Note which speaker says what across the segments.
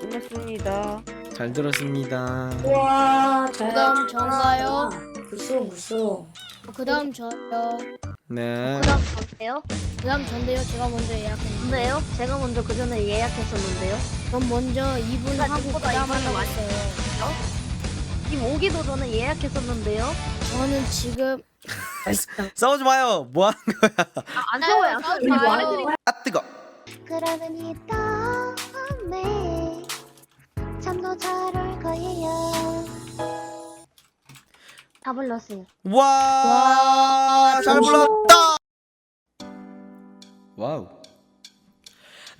Speaker 1: 끝냈습니다.
Speaker 2: 잘 들었습니다.
Speaker 3: 와, 잘.
Speaker 4: 그다음 전가요?
Speaker 3: 무서워, 무서워.
Speaker 4: 그 다음 저요.
Speaker 2: 네.
Speaker 5: 그 다음 전데요?
Speaker 4: 그 다음 전데요. 제가 먼저 예약했는데.
Speaker 5: 근데요? 제가 먼저 그 전에 예약했었는데요.
Speaker 4: 전 먼저 2분
Speaker 5: 나
Speaker 4: 하고 그다음
Speaker 5: 이분이
Speaker 4: 하려고
Speaker 5: 왔어요.
Speaker 4: 했어요.
Speaker 5: 님 오기도 전에 예약했었는데요.
Speaker 4: 저는 지금
Speaker 2: 싸우지 마요. 뭐 하는 거야?
Speaker 5: 아, 안 싸워요. 안 싸워요. 말해드린
Speaker 2: 아 뜨거.
Speaker 6: 그러는 이다 음에 잠도 잘 올 거예요.
Speaker 5: 다 불렀어요.
Speaker 2: 와.
Speaker 4: 와,
Speaker 2: 잘 불렀다. 와우.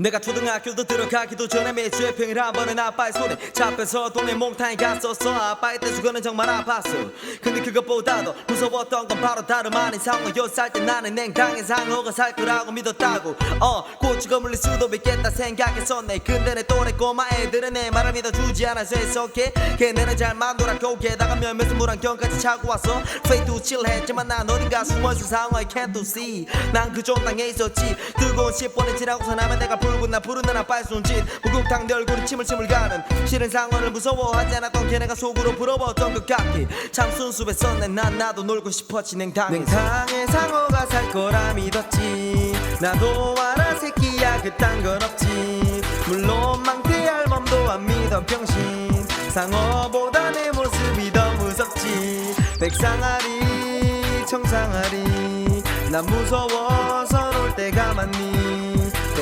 Speaker 2: 내가 초등학교도 들어가기도 전에 매주에 평일 한 번은 아빠의 손에 잡혀서 돈에 몽타에 갔었어. 아빠의 때 그거는 정말 아팠어. 근데 그것보다도 무서웠던 건 바로 다름 아닌 상어. 여살 때 나는 냉탕에 상어가 살 거라고 믿었다고. 어 고추가 물릴 수도 있겠다 생각했었네. 근데 내 또래 꼬마 애들은 내 말을 믿어주지 않아서 했었게 걔네는 잘만 놀았고 게다가 몇몇은 물안경까지 차고 왔어 페이도 칠했지만 난 어딘가 숨어있을 상어에 can't to see. 난 그저 땅에 있었지. 뜨거운 10번을 지나고서 나면 내가 붉은 나 부르는 아빠의 손짓 목욕탕 내 얼굴이 침을 침을 가는. 싫은 상어를 무서워하지 않았던 걔네가 속으로 부러웠던 것 같기. 참 순수했었네 난 나도 놀고 싶었지 냉탕에서 냉탕에 상어가 살 거라 믿었지. 나도 알아 새끼야 그딴 건 없지. 물론 망태할 맘도 안 믿어 병신. 상어보다 내 모습이 더 무섭지. 백상아리 청상아리. 난 무서워서 놀 때가 많니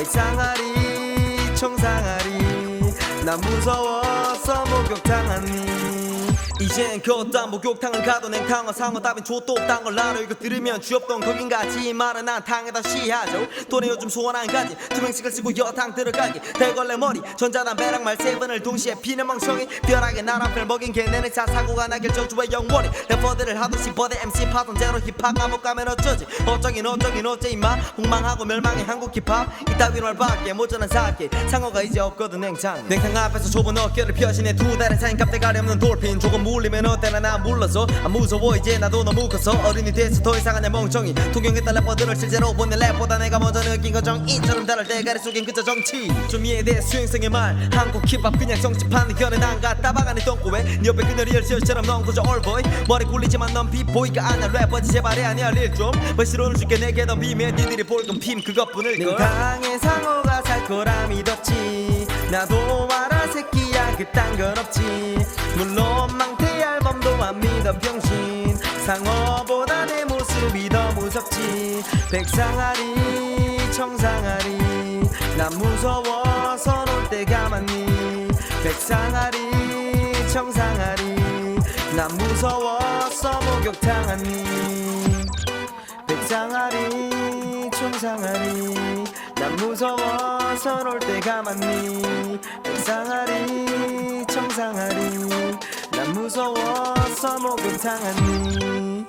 Speaker 2: 백상아리 청상아리. 난 무서워서 목욕탕하니 이젠 그딴 목욕탕을 가도 냉탕어 상어 답인 족도 없단 걸 알아 이거 들으면 쥐없던 거긴 같지. 말은 난 탕에다 시하죠. 돈에 요즘 소원 한 가지. 투명식을 쓰고 여탕 들어가기. 대걸레 머리 전자담 배랑 말 세븐을 동시에 피는 멍청이. 뼈하게 나란별 먹인 걔네는 자 사고가 나길 저주의 영원히. 래퍼들을 하듯이 버대 MC 파던 제로 힙합 감옥 가면 어쩌지? 어쩌긴 어쩌긴 어째 임마? 폭망하고 멸망의 한국 힙합. 이따위 말밖에 못전한 사기. 상어가 이제 없거든 냉탕 냉탕 앞에서 좁은 어깨를 펴시네 두 달의 사인 값대가리 없는 돌핀. 조금 물리면 어때나 나 물러서 안 무서워. 이제 나도 너무 컸어 어른이 돼서 더 이상 하냐 멍청이. 동경했던 래퍼들을 실제로 본내 랩보다. 내가 먼저 느낀 건 정인처럼 다를 대가리 속엔 그저 정치. 좀 대해 수행성의 말. 한국 힙합 그냥 정치판의 견해 난 갖다 박아내 똥꼬에 네 옆에 그녀 리얼시어처럼 넌 그저 올보이 머리 굴리지만 넌 비보이가 아니야. 래퍼지 제발 해 아니야. 릴좀. 벌시로는 줄게. 내게 더 비밀 니들이 볼건 핌 그것뿐을 걸. 냉탕에 상어가 살 거라 믿었지. 나도 그딴 건 없지. 물론 망태할 범도 안 믿어 병신. 상어보다 내 모습이 더 무섭지. 백상아리 청상아리. 난 무서워서 놀 때가 많니? 백상아리 청상아리. 난 무서워서 목욕탕 하니 백상아리 청상아리. 난 무서워서 놀 때가 많니? 백상아리 청상아리. 난 무서워서 목욕탕하니?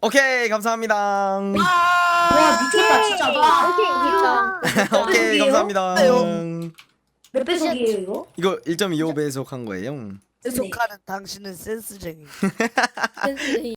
Speaker 2: 오케이 감사합니다.
Speaker 3: 와, 미쳤다, 진짜. 와,
Speaker 5: 오케이,
Speaker 2: 오케이
Speaker 3: 배속이에요?
Speaker 2: 감사합니다.
Speaker 3: 몇 배속이에요, 이거?
Speaker 2: 이거 1.25배속 한 거예요
Speaker 7: 계속하는 당신은 센스쟁이.
Speaker 4: 센스이